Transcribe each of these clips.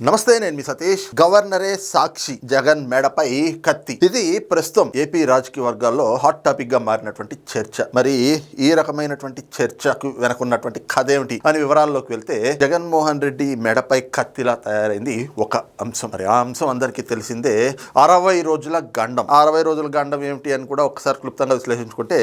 నమస్తే నేను మీ సతీష్. గవర్నరే సాక్షి జగన్ మెడపై కత్తి. ఇది ప్రస్తుతం ఏపీ రాజకీయ వర్గాల్లో హాట్ టాపిక్గా మారినటువంటి చర్చ. మరి ఈ రకమైనటువంటి చర్చకు వెనకున్నటువంటి కథ ఏమిటి అని వివరాల్లోకి వెళ్తే జగన్మోహన్ రెడ్డి మెడపై కత్తిలా తయారైంది ఒక అంశం. మరి ఆ అంశం అందరికీ తెలిసిందే అరవై రోజుల గండం. అరవై రోజుల గండం ఏమిటి అని కూడా ఒకసారి క్లుప్తంగా విశ్లేషించుకుంటే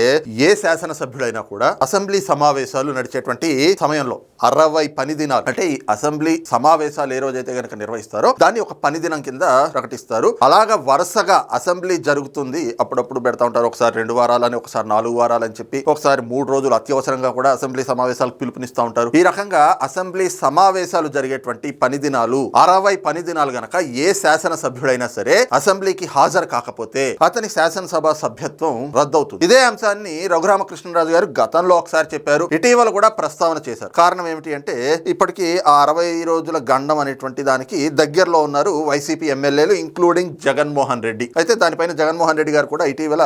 ఏ శాసనసభ్యుడైనా కూడా అసెంబ్లీ సమావేశాలు నడిచేటువంటి సమయంలో అరవై పని దినాలు. అంటే ఈ అసెంబ్లీ సమావేశాలు ఏ రోజైతే కనుక నిర్వహిస్తారో దాన్ని ఒక పని దినం కింద ప్రకటిస్తారు. అలాగా వరుసగా అసెంబ్లీ జరుగుతుంది. అప్పుడప్పుడు పెడతా ఉంటారు. ఒకసారి రెండు వారాలని ఒకసారి నాలుగు వారాలని చెప్పి ఒకసారి మూడు రోజులు అత్యవసరంగా కూడా అసెంబ్లీ సమావేశాలకు పిలుపునిస్తూ ఉంటారు. ఈ రకంగా అసెంబ్లీ సమావేశాలు జరిగేటువంటి పని దినాలు అరవై పని దినాలు గనక ఏ శాసన సభ్యుడైనా సరే అసెంబ్లీకి హాజరు కాకపోతే అతని శాసనసభ సభ్యత్వం రద్దవుతుంది. ఇదే అంశాన్ని రఘురామకృష్ణరాజు గారు గతంలో ఒకసారి చెప్పారు. ఇటీవల కూడా ప్రస్తావన చేశారు. కారణం ఏమిటి అంటే ఇప్పటికీ ఆ అరవై రోజుల గండం అనేటువంటి దానికి దగ్గరలో ఉన్నారు వైసీపీ ఎమ్మెల్యేలు ఇంక్లూడింగ్ జగన్మోహన్ రెడ్డి. అయితే దానిపైన జగన్మోహన్ రెడ్డి గారు కూడా ఇటీవల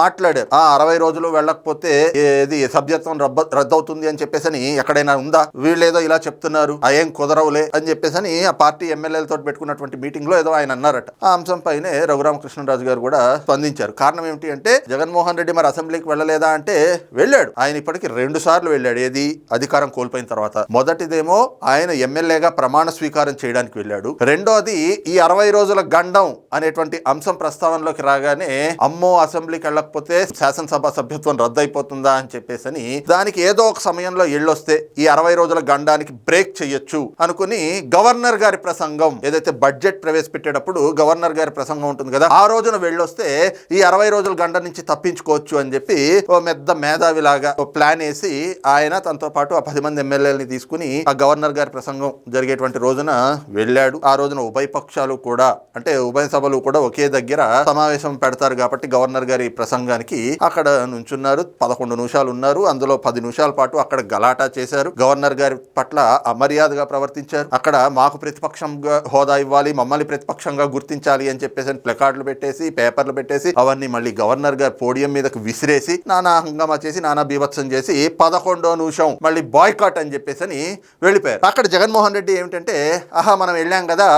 మాట్లాడారు. ఆ అరవై రోజులు వెళ్ళకపోతే ఏది సభ్యత్వం రద్దవుతుంది అని చెప్పేసి అని ఎక్కడైనా ఉందా? వీళ్ళేదో ఇలా చెప్తున్నారు. ఆ ఏం కుదరవులే అని చెప్పేసి అని ఆ పార్టీ ఎమ్మెల్యేలతో పెట్టుకున్నటువంటి మీటింగ్లో ఏదో ఆయన అన్నారట. ఆ అంశం పైనే రఘురామకృష్ణరాజు గారు కూడా స్పందించారు. కారణం ఏమిటి అంటే జగన్మోహన్ రెడ్డి మరి అసెంబ్లీకి వెళ్ళలేదా అంటే వెళ్ళాడు. ఆయన ఇప్పటికి రెండు సార్లు వెళ్ళాడు. ఏది? అధికారం కోల్పోయిన తర్వాత. మొదటిదేమో ఆయన ఎమ్మెల్యేగా ప్రమాణ స్వీకారం చేయడానికి వెళ్ళాడు. రెండోది ఈ అరవై రోజుల గండం అనేటువంటి అంశం ప్రస్తావనలోకి రాగానే అమ్మో అసెంబ్లీకి వెళ్ళకపోతే శాసనసభ సభ్యత్వం రద్దయిపోతుందా అని చెప్పేసి అని దానికి ఏదో ఒక సమయంలో ఎళ్ళొస్తే ఈ అరవై రోజుల గండానికి బ్రేక్ చేయొచ్చు అనుకుని గవర్నర్ గారి ప్రసంగం ఏదైతే బడ్జెట్ ప్రవేశపెట్టేటప్పుడు గవర్నర్ గారి ప్రసంగం ఉంటుంది కదా ఆ రోజున వెళ్ళొస్తే ఈ అరవై రోజుల గండ నుంచి తప్పించుకోవచ్చు అని చెప్పి ఓ పెద్ద మేధావిలాగా ఓ ప్లాన్ వేసి ఆయన తనతో పాటు ఆ పది మంది ఎమ్మెల్యేలని తీసుకుని ఆ గవర్నర్ గారి ప్రసంగం జరిగేటువంటి రోజున వెళ్ళాడు. ఆ రోజున ఉభయ పక్షాలు కూడా అంటే ఉభయ సభలు కూడా ఒకే దగ్గర సమావేశం పెడతారు కాబట్టి గవర్నర్ గారి ప్రసంగానికి అక్కడ నుంచున్నారు. పదకొండు నిమిషాలు ఉన్నారు. అందులో పది నిమిషాల పాటు అక్కడ గలాటా చేశారు. గవర్నర్ గారి పట్ల అమర్యాదగా ప్రవర్తించారు. అక్కడ మాకు ప్రతిపక్షంగా హోదా ఇవ్వాలి మమ్మల్ని ప్రతిపక్షంగా గుర్తించాలి అని చెప్పేసి అని ప్లకార్డులు పెట్టేసి పేపర్లు పెట్టేసి అవన్నీ మళ్ళీ గవర్నర్ గారు పోడియం మీదకు విసిరేసి నానా హంగామా చేసి నానా బీభత్సం చేసి పదకొండో నిమిషం మళ్ళీ బాయ్కాట్ అని చెప్పేసి అని వెళ్ళిపోయారు. అక్కడ జగన్మోహన్ రెడ్డి ఏమిటంటే ఆహా మనం వెళ్ళాం కదా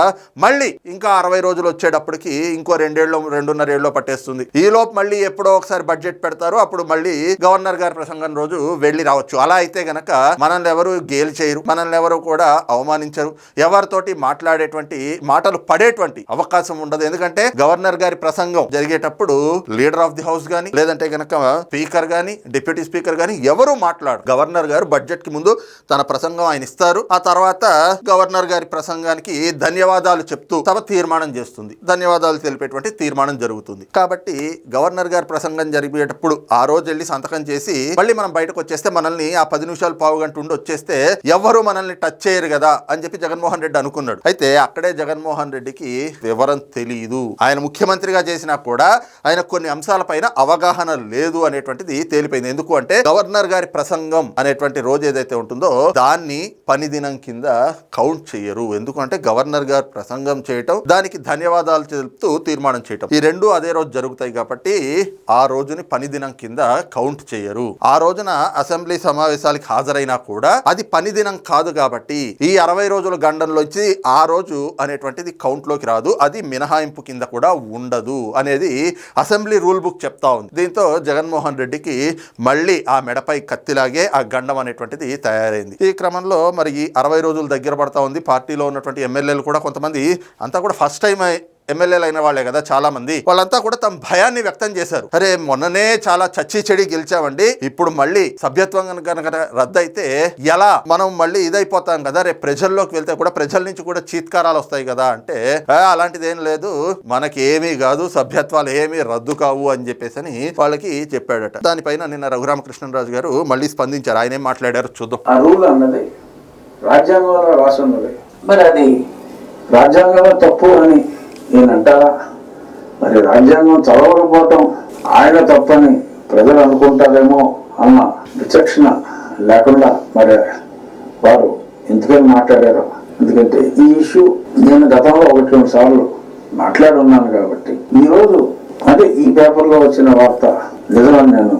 మళ్ళీ ఇంకా అరవై రోజులు వచ్చేటప్పటికి ఇంకో రెండేళ్ళు రెండున్నర పట్టేస్తుంది. ఈ లోపు మళ్ళీ ఎప్పుడో ఒకసారి బడ్జెట్ పెడతారు అప్పుడు మళ్ళీ గవర్నర్ గారి ప్రసంగం రోజు వెళ్ళి రావచ్చు. అలా అయితే గనక మనల్ని ఎవరు గేలి చేయరు మనల్ని ఎవరు కూడా అవమానించరు. ఎవరితోటి మాట్లాడేటువంటి మాటలు పడేటువంటి అవకాశం ఉండదు. ఎందుకంటే గవర్నర్ గారి ప్రసంగం జరిగేటప్పుడు లీడర్ ఆఫ్ ది హౌస్ గాని లేదంటే గనక స్పీకర్ గాని డిప్యూటీ స్పీకర్ గాని ఎవరు మాట్లాడు గవర్నర్ గారు బడ్జెట్కి ముందు తన ప్రసంగం ఆయన ఇస్తారు. ఆ తర్వాత గవర్నర్ గారి ప్రసంగాన్ని ప్రసంగానికి ధన్యవాదాలు చెప్తూ సభ తీర్మానం చేస్తుంది. ధన్యవాదాలు తెలిపేటువంటి తీర్మానం జరుగుతుంది. కాబట్టి గవర్నర్ గారి ప్రసంగం జరిగేటప్పుడు ఆ రోజు వెళ్ళి సంతకం చేసి మళ్ళీ మనం బయటకు వచ్చేస్తే మనల్ని ఆ పది నిమిషాలు పావు గంట ఉండి వచ్చేస్తే ఎవరు మనల్ని టచ్ చేయరు కదా అని చెప్పి జగన్మోహన్ రెడ్డి అనుకున్నాడు. అయితే అక్కడే జగన్మోహన్ రెడ్డికి వివరం తెలియదు ఆయన ముఖ్యమంత్రిగా చేసినా కూడా ఆయన కొన్ని అంశాలపైన అవగాహన లేదు అనేటువంటిది తేలిపోయింది. ఎందుకు అంటే గవర్నర్ గారి ప్రసంగం అనేటువంటి రోజు ఏదైతే ఉంటుందో దాన్ని పని దినం కింద కౌంట్ చేయరు. ఎందుకంటే గవర్నర్ గారు ప్రసంగం చేయటం దానికి ధన్యవాదాలు తెలుపుతూ తీర్మానం చేయటం. ఈ రెండు అదే రోజు జరుగుతాయి కాబట్టి ఆ రోజుని పని దినం కింద కౌంట్ చేయరు. ఆ రోజున అసెంబ్లీ సమావేశాలకు హాజరైనా కూడా అది పని దినం కాదు కాబట్టి ఈ అరవై రోజుల గండంలోంచి ఆ రోజు అనేటువంటిది కౌంట్లోకి రాదు. అది మినహాయింపు కింద కూడా ఉండదు అనేది అసెంబ్లీ రూల్ బుక్ చెప్తా ఉంది. దీంతో జగన్మోహన్ రెడ్డికి మళ్ళీ ఆ మెడపై కత్తిలాగే ఆ గండం అనేటువంటిది తయారైంది. ఈ క్రమంలో మరి ఈ అరవై రోజులు దగ్గర పడతా ఉంది. పార్టీలో ఉన్నటువంటి ఎమ్మెల్యేలు కూడా కొంతమంది అంతా కూడా ఫస్ట్ టైం ఎమ్మెల్యేలు అయిన వాళ్ళే కదా చాలా మంది వాళ్ళంతా కూడా తమ భయాన్ని వ్యక్తం చేశారు. అరే మొన్ననే చాలా చచ్చి చెడి గెలిచామండి. ఇప్పుడు మళ్ళీ సభ్యత్వం కనుక రద్దయితే ఎలా? మనం మళ్ళీ ఇదైపోతాం కదా. రేపు ప్రజల్లోకి వెళ్తే కూడా ప్రజల నుంచి కూడా చీత్కారాలు వస్తాయి కదా అంటే అలాంటిది ఏం లేదు. మనకి ఏమీ కాదు సభ్యత్వాలు ఏమీ రద్దు కావు అని చెప్పేసి అని వాళ్ళకి చెప్పాడట. దానిపైన నిన్న రఘురామకృష్ణరాజు గారు మళ్ళీ స్పందించారు. ఆయన ఏం మాట్లాడారు చూద్దాం. రాజ్యాంగంలో రాసి ఉన్నది. మరి అది రాజ్యాంగంలో తప్పు అని నేను అంటారా మరి రాజ్యాంగం చదవకపోవటం ఆయన తప్పని ప్రజలు అనుకుంటారేమో అన్న విచక్షణ లేకుండా మరి వారు ఎందుకని మాట్లాడారు ఎందుకంటే ఈ ఇష్యూ నేను గతంలో ఒకటి రెండు సార్లు మాట్లాడున్నాను కాబట్టి ఈరోజు అంటే ఈ పేపర్లో వచ్చిన వార్త నిజమని నేను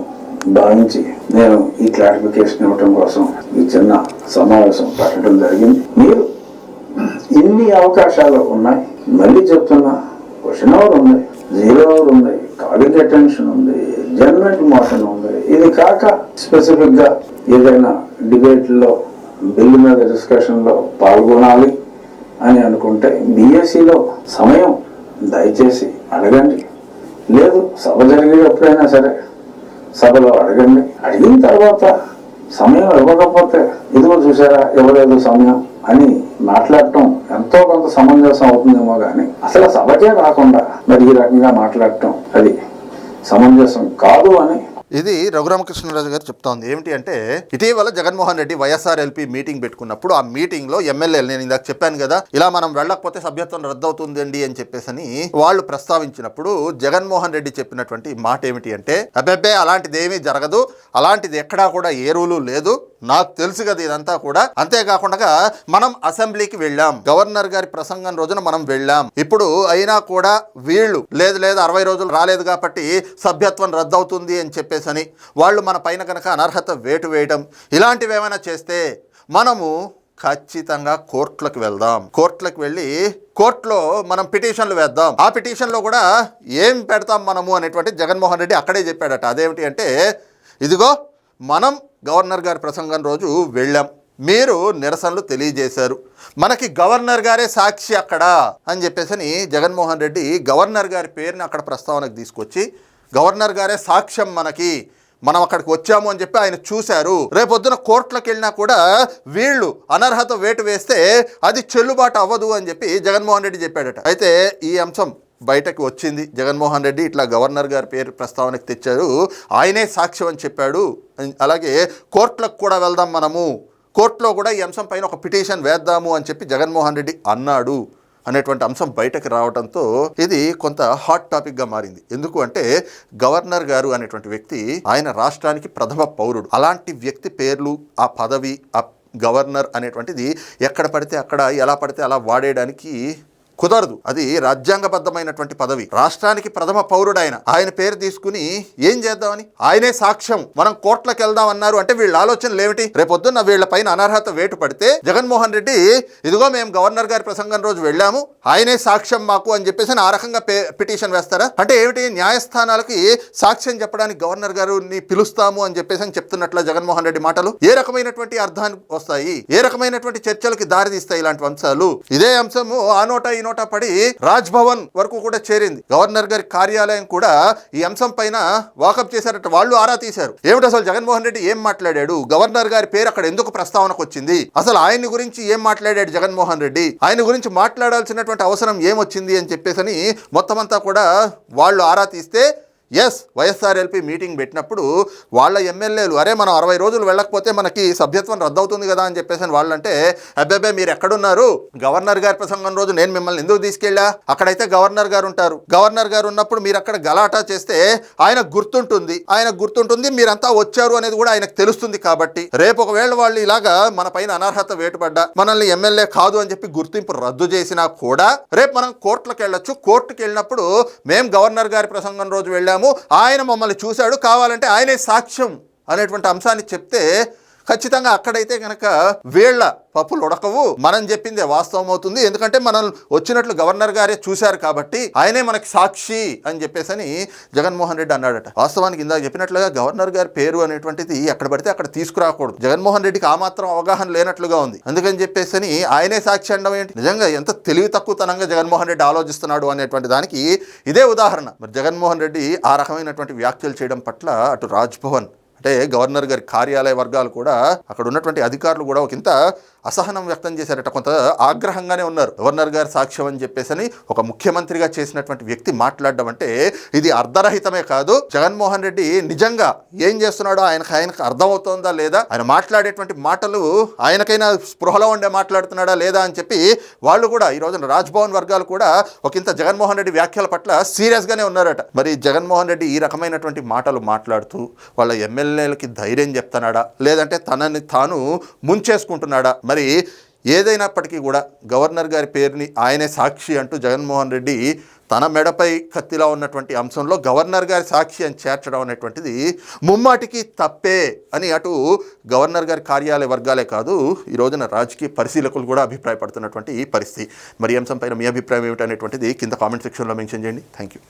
భావించి నేను ఈ క్లారిఫికేషన్ ఇవ్వటం కోసం ఈ చిన్న సమావేశం పెట్టడం జరిగింది. మీరు ఇన్ని అవకాశాలు ఉన్నాయి? మళ్ళీ చెప్తున్నా క్వశ్చన్ అవర్ ఉంది జీరో అవర్ ఉంది కాలింగ్ అటెన్షన్ ఉంది జడ్మెంట్ మోషన్ ఉంది. ఇది కాక స్పెసిఫిక్గా ఏదైనా డిబేట్లో బిల్లు మీద డిస్కషన్లో పాల్గొనాలి అని అనుకుంటే బీఎస్సీలో సమయం దయచేసి అడగండి. లేదు సభ జరిగేటప్పుడైనా సరే సభలో అడగండి. అడిగిన తర్వాత సమయం ఇవ్వకపోతే ఇదిగో చూసారా ఇవ్వలేదు సమయం. అని మాట్లాడటం ఎంతో కొంత సమంజసం అవుతుందేమో కానీ అసలు సభకే రాకుండా మరి ఈ రకంగా మాట్లాడటం అది సమంజసం కాదు అని ఇది రఘురామకృష్ణరాజు గారు చెప్తా ఉంది ఏమిటి అంటే ఇటీవల జగన్మోహన్ రెడ్డి వైఎస్ఆర్ ఎల్పీ మీటింగ్ పెట్టుకున్నప్పుడు ఆ మీటింగ్లో ఎమ్మెల్యేలు నేను ఇందాక చెప్పాను కదా ఇలా మనం వెళ్ళకపోతే సభ్యత్వం రద్దవుతుందండి అని చెప్పేసని వాళ్ళు ప్రస్తావించినప్పుడు జగన్మోహన్ రెడ్డి చెప్పినటువంటి మాట ఏమిటి అంటే అబ్బెబ్బే అలాంటిది ఏమీ జరగదు అలాంటిది ఎక్కడా కూడా ఏ రూలు లేదు నాకు తెలుసు కదా ఇదంతా కూడా. అంతేకాకుండా మనం అసెంబ్లీకి వెళ్ళాం గవర్నర్ గారి ప్రసంగం రోజున మనం వెళ్ళాం. ఇప్పుడు అయినా కూడా వీళ్ళు లేదు లేదు అరవై రోజులు రాలేదు కాబట్టి సభ్యత్వం రద్దవుతుంది అని చెప్పేసి అని వాళ్ళు మన పైన కనుక అనర్హత వేటు వేయడం ఇలాంటివి ఏమైనా చేస్తే మనము ఖచ్చితంగా కోర్టులకు వెళ్దాం. కోర్టులకు వెళ్ళి కోర్టులో మనం పిటిషన్లు వేద్దాం. ఆ పిటిషన్లో కూడా ఏం పెడతాం మనము అనేటువంటి జగన్మోహన్ రెడ్డి అక్కడే చెప్పాడట. అదేమిటి అంటే ఇదిగో మనం గవర్నర్ గారి ప్రసంగం రోజు వెళ్ళాం. మీరు నిరసనలు తెలియజేశారు. మనకి గవర్నర్ గారే సాక్షి అక్కడ అని చెప్పేసి జగన్మోహన్ రెడ్డి గవర్నర్ గారి పేరుని అక్కడ ప్రస్తావనకు తీసుకొచ్చి గవర్నర్ గారే సాక్ష్యం మనకి. మనం అక్కడికి వచ్చాము అని చెప్పి ఆయన చూశారు. రేపొద్దున కోర్టులకు వెళ్ళినా కూడా వీళ్ళు అనర్హత వేటు వేస్తే అది చెల్లుబాటు అవ్వదు అని చెప్పి జగన్మోహన్ రెడ్డి చెప్పాడట. అయితే ఈ అంశం బయటకు వచ్చింది. జగన్మోహన్ రెడ్డి ఇట్లా గవర్నర్ గారి పేరు ప్రస్తావనకు తెచ్చారు. ఆయనే సాక్ష్యం అని చెప్పాడు. అలాగే కోర్టులకు కూడా వెళ్దాం మనము. కోర్టులో కూడా ఈ అంశం పైన ఒక పిటిషన్ వేద్దాము అని చెప్పి జగన్మోహన్ రెడ్డి అన్నాడు. అనేటువంటి అంశం బయటకు రావడంతో ఇది కొంత హాట్ టాపిక్గా మారింది. ఎందుకు అంటే గవర్నర్ గారు అనేటువంటి వ్యక్తి ఆయన రాష్ట్రానికి ప్రథమ పౌరుడు. అలాంటి వ్యక్తి పేర్లు ఆ పదవి ఆ గవర్నర్ అనేటువంటిది ఎక్కడ పడితే అక్కడ ఎలా పడితే అలా వాడేయడానికి కుదరదు. అది రాజ్యాంగబద్ధమైనటువంటి పదవి. రాష్ట్రానికి ప్రథమ పౌరుడు ఆయన ఆయన పేరు తీసుకుని ఏం చేద్దామని? ఆయనే సాక్ష్యం. మనం కోట్లకు వెళ్దాం అన్నారు అంటే వీళ్ళ ఆలోచనలు ఏమిటి? రేపొద్దున్న వీళ్ళ పైన అనర్హత వేటు పడితే జగన్మోహన్ రెడ్డి ఇదిగో మేము గవర్నర్ గారి ప్రసంగం రోజు వెళ్ళాము ఆయనే సాక్ష్యం మాకు అని చెప్పేసి ఆ రకంగా పే- పిటిషన్ వేస్తారా? అంటే ఏమిటి? న్యాయస్థానాలకి సాక్ష్యం చెప్పడానికి గవర్నర్ గారిని పిలుస్తాము అని చెప్పేసి అని చెప్తున్నట్ల జగన్మోహన్ రెడ్డి మాటలు? ఏ రకమైనటువంటి అర్థాన్ని వస్తాయి? ఏ రకమైనటువంటి చర్చలకి దారితీస్తాయి ఇలాంటి అంశాలు? ఇదే అంశము ఆ నోట ఈ నోట పడి రాజ్భవన్ వరకు కూడా చేరింది. గవర్నర్ గారి కార్యాలయం కూడా ఈ అంశం పైన వాకప్ చేశారట. వాళ్ళు ఆరా తీశారు. ఏమిటి అసలు జగన్మోహన్ రెడ్డి ఏం మాట్లాడాడు? గవర్నర్ గారి పేరు అక్కడ ఎందుకు ప్రస్తావనకు వచ్చింది? అసలు ఆయన గురించి ఏం మాట్లాడాడు జగన్మోహన్ రెడ్డి? ఆయన గురించి మాట్లాడాల్సినటువంటి అవసరం ఏమొచ్చింది అని చెప్పేసని మొత్తం అంతా కూడా వాళ్ళు ఆరా తీస్తే ఎస్ వైఎస్ఆర్ఎల్పీ మీటింగ్ పెట్టినప్పుడు వాళ్ళ ఎమ్మెల్యేలు అరే మనం అరవై రోజులు వెళ్ళకపోతే మనకి సభ్యత్వం రద్దవుతుంది కదా అని చెప్పేసి వాళ్ళంటే అబ్బాబే మీరు ఎక్కడున్నారు గవర్నర్ గారి ప్రసంగం రోజు నేను మిమ్మల్ని ఎందుకు తీసుకెళ్ళా? అక్కడైతే గవర్నర్ గారు ఉంటారు. గవర్నర్ గారు ఉన్నప్పుడు మీరు అక్కడ గలాటా చేస్తే ఆయన గుర్తుంటుంది. ఆయన గుర్తుంటుంది మీరంతా వచ్చారు అనేది కూడా ఆయనకు తెలుస్తుంది కాబట్టి. రేపు ఒకవేళ వాళ్ళు ఇలాగా మన పైన అనర్హత వేటుపడ్డా మనల్ని ఎమ్మెల్యే కాదు అని చెప్పి గుర్తింపు రద్దు చేసినా కూడా రేపు మనం కోర్టులకు వెళ్ళొచ్చు కోర్టుకు వెళ్ళినప్పుడు మేము గవర్నర్ గారి ప్రసంగం రోజు వెళ్ళాము. ఆయన మమ్మల్ని చూశాడు. కావాలంటే ఆయనే సాక్ష్యం అనేటువంటి అంశాన్ని చెప్తే ఖచ్చితంగా అక్కడైతే కనుక వీళ్ళ పప్పులు ఉడకవు. మనం చెప్పిందే వాస్తవం అవుతుంది. ఎందుకంటే మనం వచ్చినట్లు గవర్నర్ గారే చూశారు కాబట్టి ఆయనే మనకి సాక్షి అని చెప్పేసి అని జగన్మోహన్ రెడ్డి అన్నాడట. వాస్తవానికి ఇందాక చెప్పినట్లుగా గవర్నర్ గారి పేరు అనేటువంటిది ఎక్కడ పడితే అక్కడ తీసుకురాకూడదు. జగన్మోహన్ రెడ్డికి ఆ మాత్రం అవగాహన లేనట్లుగా ఉంది. అందుకని చెప్పేసి అని ఆయనే సాక్షి అనడం ఏంటి? నిజంగా ఎంత తెలివి తక్కువతనంగా జగన్మోహన్ రెడ్డి ఆలోచిస్తున్నాడు అనేటువంటి దానికి ఇదే ఉదాహరణ. మరి జగన్మోహన్ రెడ్డి ఆ రకమైనటువంటి వ్యాఖ్యలు చేయడం పట్ల అటు రాజ్భవన్ అంటే గవర్నర్ గారి కార్యాలయ వర్గాలు కూడా అక్కడ ఉన్నటువంటి అధికారులు కూడా ఒక ఇంత అసహనం వ్యక్తం చేశారట. కొంత ఆగ్రహంగానే ఉన్నారు. గవర్నర్ గారి సాక్ష్యం అని చెప్పేసని ఒక ముఖ్యమంత్రిగా చేసినటువంటి వ్యక్తి మాట్లాడడం అంటే ఇది అర్ధరహితమే కాదు. జగన్మోహన్ రెడ్డి నిజంగా ఏం చేస్తున్నాడో ఆయనకు ఆయనకు అర్థమవుతోందా లేదా? ఆయన మాట్లాడేటువంటి మాటలు ఆయనకైనా స్పృహలో ఉండే మాట్లాడుతున్నాడా లేదా అని చెప్పి వాళ్ళు కూడా ఈ రోజున రాజ్భవన్ వర్గాలు కూడా ఒక ఇంత జగన్మోహన్ రెడ్డి వ్యాఖ్యల పట్ల సీరియస్గానే ఉన్నారట. మరి జగన్మోహన్ రెడ్డి ఈ రకమైనటువంటి మాటలు మాట్లాడుతూ వాళ్ళ ఎమ్మెల్యే ఎమ్మెల్యేలకి ధైర్యం చెప్తున్నాడా? లేదంటే తనని తాను ముంచేసుకుంటున్నాడా? మరి ఏదైనప్పటికీ కూడా గవర్నర్ గారి పేరుని ఆయనే సాక్షి అంటూ జగన్మోహన్ రెడ్డి తన మెడపై కత్తిలా ఉన్నటువంటి అంశంలో గవర్నర్ గారి సాక్షి అని చేర్చడం అనేటువంటిది ముమ్మాటికి తప్పే అని అటు గవర్నర్ గారి కార్యాలయ వర్గాలే కాదు ఈ రోజున రాజకీయ పరిశీలకులు కూడా అభిప్రాయపడుతున్నటువంటి ఈ పరిస్థితి. మరి ఈ అంశంపైన మీ అభిప్రాయం ఏమిటనేటువంటిది కింద కామెంట్ సెక్షన్లో మెన్షన్ చేయండి. Thank you.